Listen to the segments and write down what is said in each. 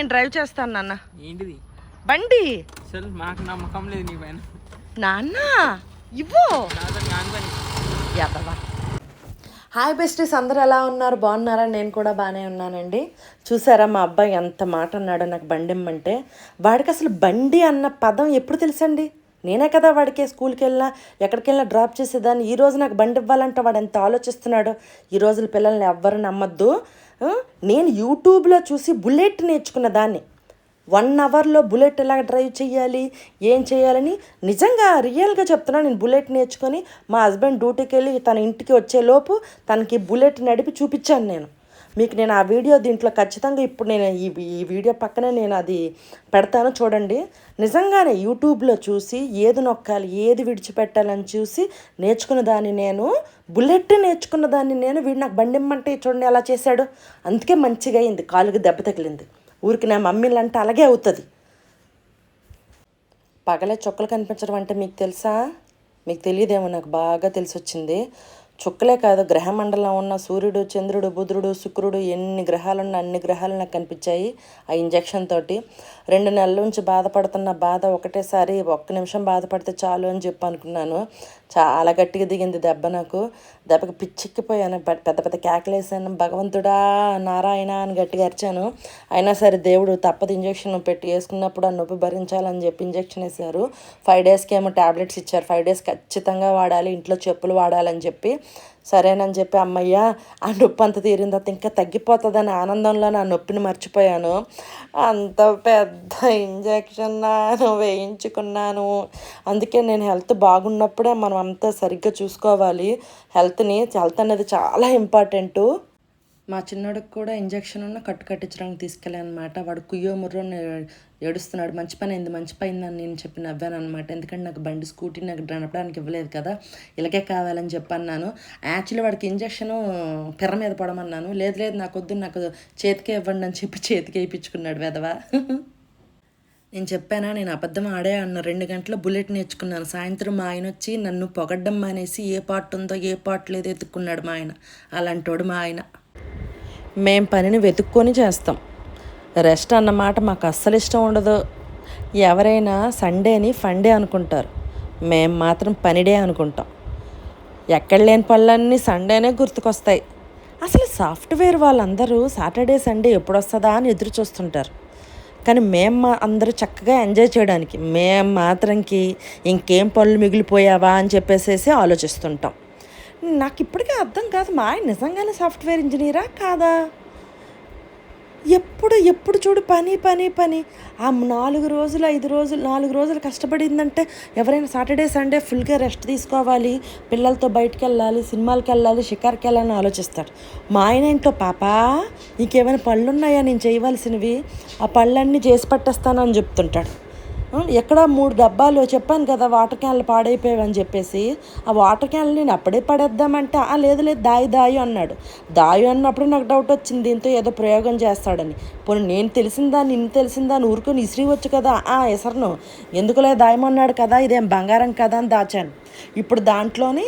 నేను డ్రైవ్ చేస్తాను నాన్న. ఏంటిది? బండి. అసలు మాకు నమ్మకం లేదు నీ పైన. నాన్న ఇవ్వు. హాయ్ బెస్టీస్ అందరూ ఎలా ఉన్నారు? బాగున్నారా? నేను కూడా బాగానే ఉన్నానండి. చూసారా మా అబ్బాయి ఎంత మాట అన్నాడో నాకు బండి ఇమ్మంటే వాడికి అసలు బండి అన్న పదం ఎప్పుడు తెలుసండి? నేనే కదా వాడికి స్కూల్కి వెళ్ళినా ఎక్కడికి వెళ్ళినా డ్రాప్ చేసేదాన్ని. ఈ రోజు నాకు బండి ఇవ్వాలంటే వాడు ఎంత ఆలోచిస్తున్నాడు ఈ రోజుల పిల్లల్ని ఎవ్వరు నమ్మద్దు? నేను యూట్యూబ్లో చూసి బుల్లెట్ నేర్చుకున్న దాన్ని. వన్ అవర్లో బుల్లెట్ ఎలా డ్రైవ్ చేయాలి ఏం చేయాలని నిజంగా రియల్గా చెప్తున్నా నేను బుల్లెట్ నేర్చుకొని మా హస్బెండ్ డ్యూటీకి వెళ్ళి తన ఇంటికి వచ్చేలోపు తనకి బుల్లెట్ నడిపి చూపించాను నేను. మీకు నేను ఆ వీడియో దీంట్లో ఖచ్చితంగా ఇప్పుడు నేను ఈ ఈ వీడియో పక్కనే నేను అది పెడతాను చూడండి. నిజంగానే యూట్యూబ్లో చూసి ఏది నొక్కాలి ఏది విడిచిపెట్టాలని చూసి నేర్చుకున్న దాన్ని నేను బుల్లెట్ నేర్చుకున్న దాన్ని నేను వీడు నాకు బండిమ్మంటే చూడండి ఎలా చేశాడు. అందుకే మంచిగా అయింది కాలుకి దెబ్బ తగిలింది. ఊరికి నా మమ్మీలు అంటే అలాగే అవుతుంది. పగలే చొక్కలు కనిపించడం అంటే మీకు తెలుసా? మీకు తెలియదేమో నాకు బాగా తెలిసి వచ్చింది చుక్కలే కాదు గ్రహమండలం ఉన్న సూర్యుడు చంద్రుడు బుధుడు శుక్రుడు ఎన్ని గ్రహాలు ఉన్న అన్ని గ్రహాలు నాకు కనిపించాయి ఆ ఇంజెక్షన్ తోటి. రెండు నెలల నుంచి బాధపడుతున్న బాధ ఒకటేసారి ఒక్క నిమిషం బాధపడితే చాలు అని చెప్పి అనుకున్నాను. చాలా గట్టిగా దిగింది దెబ్బ నాకు. దెబ్బకి పిచ్చెక్కిపోయాను. పెద్ద పెద్ద కేకలేసాను భగవంతుడా నారాయణ అని గట్టిగా అరిచాను. అయినా సరే దేవుడు తప్పదు ఇంజెక్షన్ పెట్టి వేసుకున్నప్పుడు ఆ నొప్పి భరించాలని చెప్పి ఇంజెక్షన్ వేసారు ఫైవ్ డేస్కి ఏమో టాబ్లెట్స్ ఇచ్చారు. ఫైవ్ డేస్ ఖచ్చితంగా వాడాలి. ఇంట్లో చెప్పులు వాడాలని చెప్పి సరేనని చెప్పి అమ్మయ్య ఆ నొప్పి అంత తీరిన తర్వాత ఇంకా తగ్గిపోతుందని ఆనందంలో నా నొప్పిని మర్చిపోయాను. అంత పెద్ద ఇంజెక్షన్ నేను వేయించుకున్నాను. అందుకే నేను హెల్త్ బాగున్నప్పుడే మనం అంతా సరిగ్గా చూసుకోవాలి. హెల్త్ని హెల్త్ అనేది చాలా ఇంపార్టెంటు. మా చిన్నోడికి కూడా ఇంజెక్షన్ ఉన్న కట్టు కట్టించడానికి తీసుకెళ్ళాను అనమాట వాడు కుయ్యో ముర్రో ఏడుస్తున్నాడు మంచి పని అయింది మంచి పని అని నేను చెప్పి నవ్వాను అనమాట ఎందుకంటే నాకు బండి స్కూటీ నాకు నడపడానికి ఇవ్వలేదు కదా. ఇలాగే కావాలని చెప్పన్నాను యాక్చువల్లీ వాడికి ఇంజక్షన్ పెర్ర మీద పడమన్నాను. లేదు లేదు నాకు వద్దు నాకు చేతికే ఇవ్వండి అని చెప్పి చేతికి వేయించుకున్నాడు వెదవా నేను చెప్పానా నేను అబద్ధం ఆడే అన్న రెండు గంటల బుల్లెట్ నేర్చుకున్నాను. సాయంత్రం మా ఆయన వచ్చి నన్ను పొగడ్డం మానేసి ఏ పార్ట్ ఉందో ఏ పార్ట్ లేదో ఎత్తుక్కున్నాడు మా ఆయన. అలాంటోడు మా ఆయన. మేం పనిని వెతుక్కొని చేస్తాం. రెస్ట్ అన్నమాట మాకు అస్సలు ఇష్టం ఉండదు. ఎవరైనా సండేని ఫండే అనుకుంటారు. మేం మాత్రం పనిడే అనుకుంటాం. ఎక్కడ లేని పనులన్నీ సండేనే గుర్తుకొస్తాయి. అసలు సాఫ్ట్వేర్ వాళ్ళందరూ సాటర్డే సండే ఎప్పుడు వస్తుందా అని ఎదురు చూస్తుంటారు. కానీ మేము మా అందరూ చక్కగా ఎంజాయ్ చేయడానికి మేము మాత్రంకి ఇంకేం పనులు మిగిలిపోయావా అని చెప్పేసేసి ఆలోచిస్తుంటాం. నాకు ఇప్పటికే అర్థం కాదు మా ఆయన నిజంగానే సాఫ్ట్వేర్ ఇంజనీరా కాదా? ఎప్పుడు ఎప్పుడు చూడు పని పని పని. ఆ నాలుగు రోజులు ఐదు రోజులు నాలుగు రోజులు కష్టపడిందంటే ఎవరైనా సాటర్డే సండే ఫుల్గా రెస్ట్ తీసుకోవాలి. పిల్లలతో బయటికి వెళ్ళాలి సినిమాలకు వెళ్ళాలి షికార్కి వెళ్ళాలని ఆలోచిస్తాడు మా ఆయన ఏంటో పాపా నీకేమైనా పళ్ళు ఉన్నాయా నేను చేయవలసినవి. ఆ పళ్ళన్నీ చేసి పట్టేస్తానని చెప్తుంటాడు. ఎక్కడ మూడు డబ్బాలు చెప్పాను కదా వాటర్ క్యాన్లు పాడైపోయావని చెప్పేసి. ఆ వాటర్ క్యాన్లు నేను అప్పుడే పడేద్దామంటే. ఆ లేదు లేదు దాయి దాయి అన్నాడు. దాయి అన్నప్పుడు నాకు డౌట్ వచ్చింది దీంతో ఏదో ప్రయోగం చేస్తాడని. పోనీ నేను తెలిసిందా నిన్ను తెలిసిందా అని ఊరుకొని ఇసిరివచ్చు కదా? ఆ ఎసరను. ఎందుకులే దాయమన్నాడు కదా ఇదేం బంగారం కదా అని దాచాను. ఇప్పుడు దాంట్లోని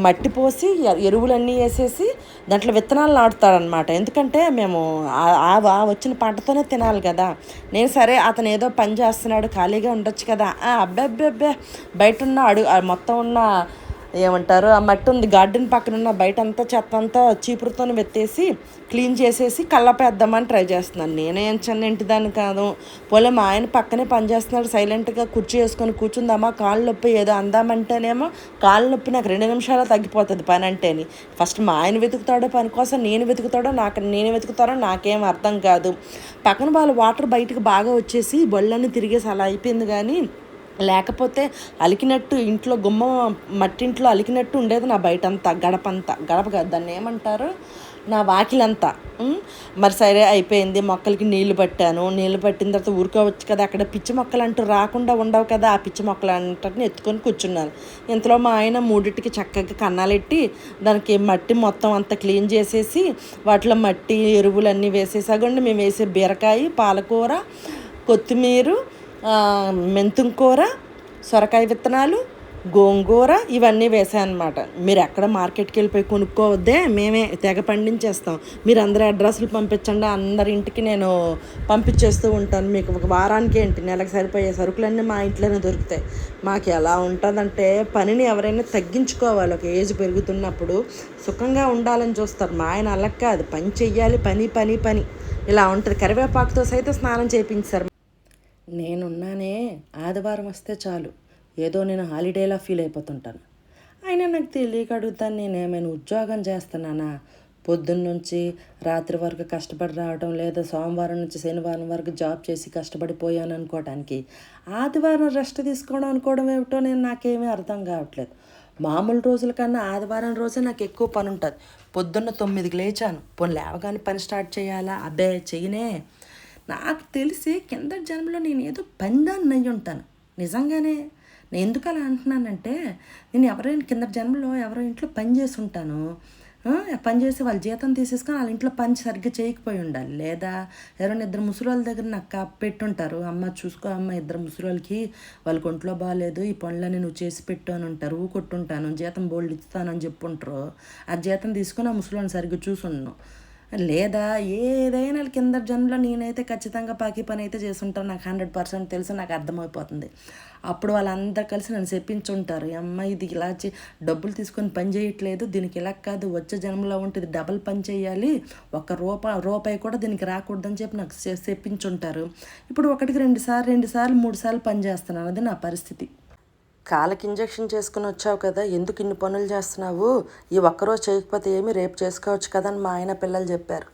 మట్టి పోసి ఎ- ఎరువులన్నీ వేసేసి దాంట్లో విత్తనాలు నాటుతాడనమాట ఎందుకంటే మేము ఆ- వచ్చిన పంటతోనే తినాలి కదా. నేను సరే అతను ఏదో పని చేస్తున్నాడు ఖాళీగా ఉండొచ్చు కదా. అబ్బే అబ్బే అబ్బే బయట ఉన్న అడుగు ఆ మొత్తం ఉన్న ఏమంటారు? ఆ మట్టి ఉంది. గార్డెన్ పక్కన ఉన్న బయట అంతా చెత్త అంతా చీపురుతో వెత్తేసి క్లీన్ చేసేసి కళ్ళపేద్దామని ట్రై చేస్తున్నాను. నేనేం ఏం చిన్న ఇంటిదాన్ని కాదు. పోలే మా ఆయన పక్కనే పనిచేస్తున్నాడు సైలెంట్గా కుర్చీ వేసుకొని కూర్చుందామా? కాళ్ళు నొప్పి ఏదో అందామంటేనేమో కాళ్ళు నొప్పి నాకు రెండు నిమిషాలు తగ్గిపోతుంది పని అంటేని. ఫస్ట్ మా ఆయన వెతుకుతాడో పని కోసం నేను వెతుకుతాడో నాకు నేను వెతుకుతాడో నాకేం అర్థం కాదు. పక్కన వాళ్ళ వాటర్ బయటకు బాగా వచ్చేసి బొళ్ళన్నీ తిరిగేసి అలా అయిపోయింది కానీ లేకపోతే అలికినట్టు ఇంట్లో గుమ్మ మట్టింట్లో అలికినట్టు ఉండేది నా బయటంతా గడపంతా. గడప కాదు దాన్ని ఏమంటారు? నా వాకిలంతా. మరి సరే అయిపోయింది. మొక్కలకి నీళ్ళు పట్టాను. నీళ్ళు పట్టిన తర్వాత ఊరుకోవచ్చు కదా అక్కడ పిచ్చి మొక్కలు అంటూ రాకుండా ఉండవు కదా. ఆ పిచ్చి మొక్కలు అంటని ఎత్తుకొని కూర్చున్నాను ఇంతలో మా ఆయన మూడింటికి చక్కగా కన్నాలెట్టి దానికి మట్టి మొత్తం అంతా క్లీన్ చేసేసి వాటిలో మట్టి ఎరువులన్నీ వేసేసాగండి. మేము వేసే బీరకాయ పాలకూర కొత్తిమీర ఆ, కూర సొరకాయ విత్తనాలు గోంగూర ఇవన్నీ వేసాను అనమాట మీరు ఎక్కడ మార్కెట్కి వెళ్ళిపోయి కొనుక్కోవద్దే మేమే తెగ పండించేస్తాం. మీరు అందరి అడ్రస్లు పంపించండి అందరి ఇంటికి నేను పంపించేస్తూ ఉంటాను. మీకు ఒక వారానికి ఏంటి నెలకు సరిపోయే సరుకులన్నీ మా ఇంట్లోనే దొరుకుతాయి. మాకు ఎలా ఉంటుందంటే పనిని ఎవరైనా తగ్గించుకోవాలి. ఒక ఏజ్ పెరుగుతున్నప్పుడు సుఖంగా ఉండాలని చూస్తారు. మా ఆయన అలా కాదు పని చెయ్యాలి పని పని పని. ఇలా ఉంటుంది. కరివేపాకుతో సైతం స్నానం చేయించారు. నేనున్నానే ఆదివారం వస్తే చాలు. ఏదో నేను హాలిడేలా ఫీల్ అయిపోతుంటాను. అయినా నాకు తెలియక అడుగుతాను నేను ఏమైనా ఉద్యోగం చేస్తున్నానా? పొద్దున్న నుంచి రాత్రి వరకు కష్టపడి రావడం లేదా సోమవారం నుంచి శనివారం వరకు జాబ్ చేసి కష్టపడిపోయాను అనుకోవడానికి ఆదివారం రెస్ట్ తీసుకోవడం అనుకోవడం ఏమిటో నేను నాకేమీ అర్థం కావట్లేదు. మామూలు రోజుల కన్నా ఆదివారం రోజే నాకు ఎక్కువ పని ఉంటుంది పొద్దున్న తొమ్మిదికి లేచాను. పోనీ లేవగానే పని స్టార్ట్ చేయాలా? అబ్బే చెయ్యనే. నాకు తెలిసి కింద జన్మలో నేను ఏదో బంధాన్ని అయ్యి ఉంటాను. నిజంగానే నేను ఎందుకు అలా అంటున్నానంటే నేను ఎవరైనా కింద జన్మలో ఎవరో ఇంట్లో పని చేసి ఉంటాను. పని చేసి వాళ్ళ జీతం తీసేసుకొని వాళ్ళ ఇంట్లో పని సరిగ్గా చేయకపోయి ఉండాలి. లేదా ఎవరైనా ఇద్దరు ముసలి దగ్గర నాకు పెట్టుంటారు. అమ్మ చూసుకో అమ్మ ఇద్దరు ముసలి వాళ్ళకి ఒంట్లో బాగాలేదు ఈ పనులన్నీ నువ్వు చేసి పెట్టు అని ఉంటారు. ఊ కొట్టుంటాను జీతం బోల్డ్ ఇస్తానని చెప్పుంటారు. ఆ జీతం తీసుకొని ఆ ముసలిని సరిగ్గా చూసుండను. లేదా ఏదైనా కింద జన్మలో నేనైతే ఖచ్చితంగా పాకి పని అయితే చేస్తుంటాను. నాకు హండ్రెడ్ పర్సెంట్ తెలుసు నాకు అర్థమైపోతుంది. అప్పుడు వాళ్ళందరూ కలిసి నన్ను చెప్పించుంటారు "ఈ అమ్మాయి ఇది ఇలా చే డబ్బులు తీసుకొని పని చేయట్లేదు దీనికి ఇలా కాదు వచ్చే జన్మలో ఉంటుంది డబల్ పని చేయాలి ఒక్క రూపాయి రూపాయి కూడా దీనికి రాకూడదని చెప్పి నాకు చెప్పించుంటారు. ఇప్పుడు ఒకటికి రెండు సార్లు రెండు సార్లు మూడు సార్లు పని చేస్తున్నాను అది నా పరిస్థితి. కాళ్ళకి ఇంజెక్షన్ చేసుకుని వచ్చావు కదా ఎందుకు ఇన్ని పనులు చేస్తున్నావు? ఈ ఒక్కరోజు చేయకపోతే ఏమి రేపు చేసుకోవచ్చు కదా అని మా ఆయన పిల్లలు చెప్పారు.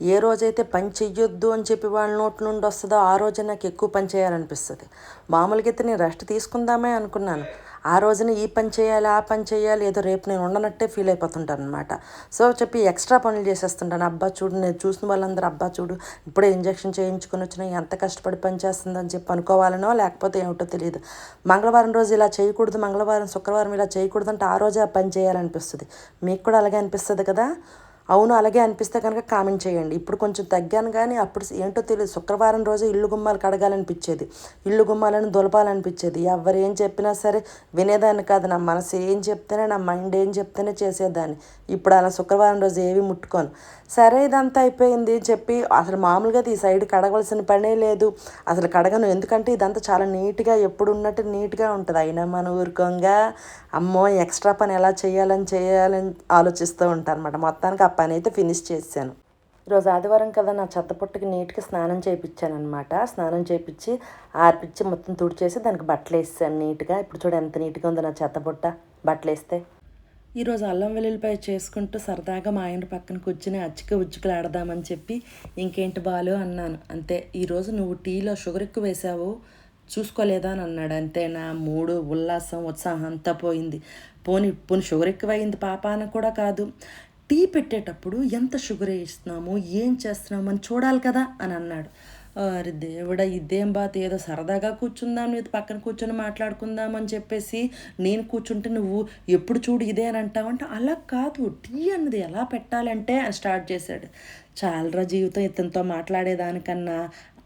ఏ రోజైతే పని చెయ్యొద్దు అని చెప్పి వాళ్ళ నోటి నుండి వస్తుందో ఆ రోజే నాకు ఎక్కువ పని చేయాలనిపిస్తుంది. మామూలుగా అయితే నేను రెస్ట్ తీసుకుందామే అనుకున్నాను. ఆ రోజున ఈ పని చేయాలి ఆ పని చేయాలి ఏదో రేపు నేను ఉండనట్టే ఫీల్ అయిపోతుంటాను అనమాట సో చెప్పి ఎక్స్ట్రా పనులు చేసేస్తుంటాను. అబ్బా చూడు నేను చూసిన వాళ్ళందరూ అబ్బా చూడు ఇప్పుడే ఇంజక్షన్ చేయించుకొని వచ్చిన ఎంత కష్టపడి పని చేస్తుందని చెప్పి అనుకోవాలనో లేకపోతే ఏమిటో తెలియదు మంగళవారం రోజు ఇలా చేయకూడదు మంగళవారం శుక్రవారం ఇలా చేయకూడదు అంటే ఆ రోజే ఆ పని చేయాలనిపిస్తుంది. మీకు కూడా అలాగే అనిపిస్తుంది కదా? అవును అలాగే అనిపిస్తే కనుక కామెంట్ చేయండి. ఇప్పుడు కొంచెం తగ్గాను కానీ అప్పుడు ఏంటో తెలియదు శుక్రవారం రోజు ఇల్లు గుమ్మాలు కడగాలనిపించేది. ఇల్లు గుమ్మాలను దులపాలనిపించేది. ఎవరు ఏం చెప్పినా సరే వినేదాన్ని కాదు. నా మనసు ఏం చెప్తేనే నా మైండ్ ఏం చెప్తేనే చేసేదాన్ని. ఇప్పుడు అలా శుక్రవారం రోజు ఏవి ముట్టుకోను. సరే ఇదంతా అయిపోయింది చెప్పి అసలు మామూలుగా ఈ సైడ్ కడగవలసిన పనే లేదు. అసలు కడగను. ఎందుకంటే ఇదంతా చాలా నీట్గా ఎప్పుడు ఉన్నట్టు నీట్గా ఉంటుంది. అయినా మన ఊరుకోంగా అమ్మో ఎక్స్ట్రా పని ఎలా చేయాలని చేయాలని ఆలోచిస్తూ ఉంటాను అనమాట మొత్తానికి ఆ పని అయితే ఫినిష్ చేశాను. ఈరోజు ఆదివారం కదా నా చెత్త పుట్టకి నీట్గా స్నానం చేయించాను అనమాట స్నానం చేయించి ఆర్పిచ్చి మొత్తం తుడిచేసి దానికి బట్టలు వేసాను నీట్గా. ఇప్పుడు చూడు ఎంత నీట్గా ఉందో నా చెత్త పుట్ట బట్టలు వేస్తే. ఈరోజు అల్లం వెల్లుల్లిపాయ చేసుకుంటూ సరదాగా మా ఆయన పక్కన కూర్చుని అచ్చిక ఉచ్చుకలు ఆడదామని చెప్పి ఇంకేంటి బాలు అన్నాను. అంతే ఈరోజు నువ్వు టీలో షుగర్ ఎక్కువ వేసావు చూసుకోలేదా అని అన్నాడు. అంతే నా మూడు ఉల్లాసం ఉత్సాహం అంతా పోయింది. పోని పోని షుగర్ ఎక్కువైంది పాప అని కూడా కాదు. టీ పెట్టేటప్పుడు ఎంత షుగర్ వేస్తున్నాము ఏం చేస్తున్నాము అని చూడాలి కదా అని అన్నాడు. అరే దేవుడా ఇదేం బాత్? ఏదో సరదాగా కూర్చుందాం నీతో పక్కన కూర్చొని మాట్లాడుకుందాం అని చెప్పేసి నేను కూర్చుంటే నువ్వు ఎప్పుడు చూడు ఇదే అని అంటావంటే అలా కాదు. టీ అన్నది ఎలా పెట్టాలంటే అని స్టార్ట్ చేశాడు. చాలరా జీవితం ఇతనితో మాట్లాడేదానికన్నా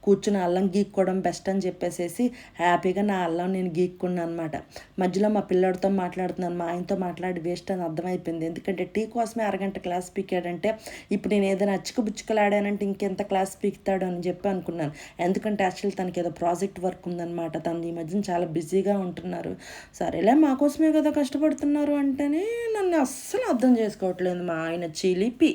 కూర్చుని అల్లం గీక్కోవడం బెస్ట్ అని చెప్పేసేసి హ్యాపీగా నా అల్లం నేను గీక్కున్నాను అనమాట మధ్యలో మా పిల్లడితో మాట్లాడుతున్నాను. మా ఆయనతో మాట్లాడి వేస్ట్ అని అర్థమైపోయింది. ఎందుకంటే టీ కోసమే అరగంట క్లాస్ పీకాడంటే ఇప్పుడు నేను ఏదైనా అచ్చుకు బుచ్చుకలాడానంటే ఇంకెంత క్లాస్ పీకుతాడు అని చెప్పి అనుకున్నాను. ఎందుకంటే యాక్చువల్ తనకి ఏదో ప్రాజెక్ట్ వర్క్ ఉందన్నమాట. తను ఈ మధ్యన చాలా బిజీగా ఉంటున్నారు. సరేలే మా కోసమే కదా కష్టపడుతున్నారు అంటేనే నన్ను అస్సలు అర్థం చేసుకోవట్లేదు మా ఆయన చిలిపి.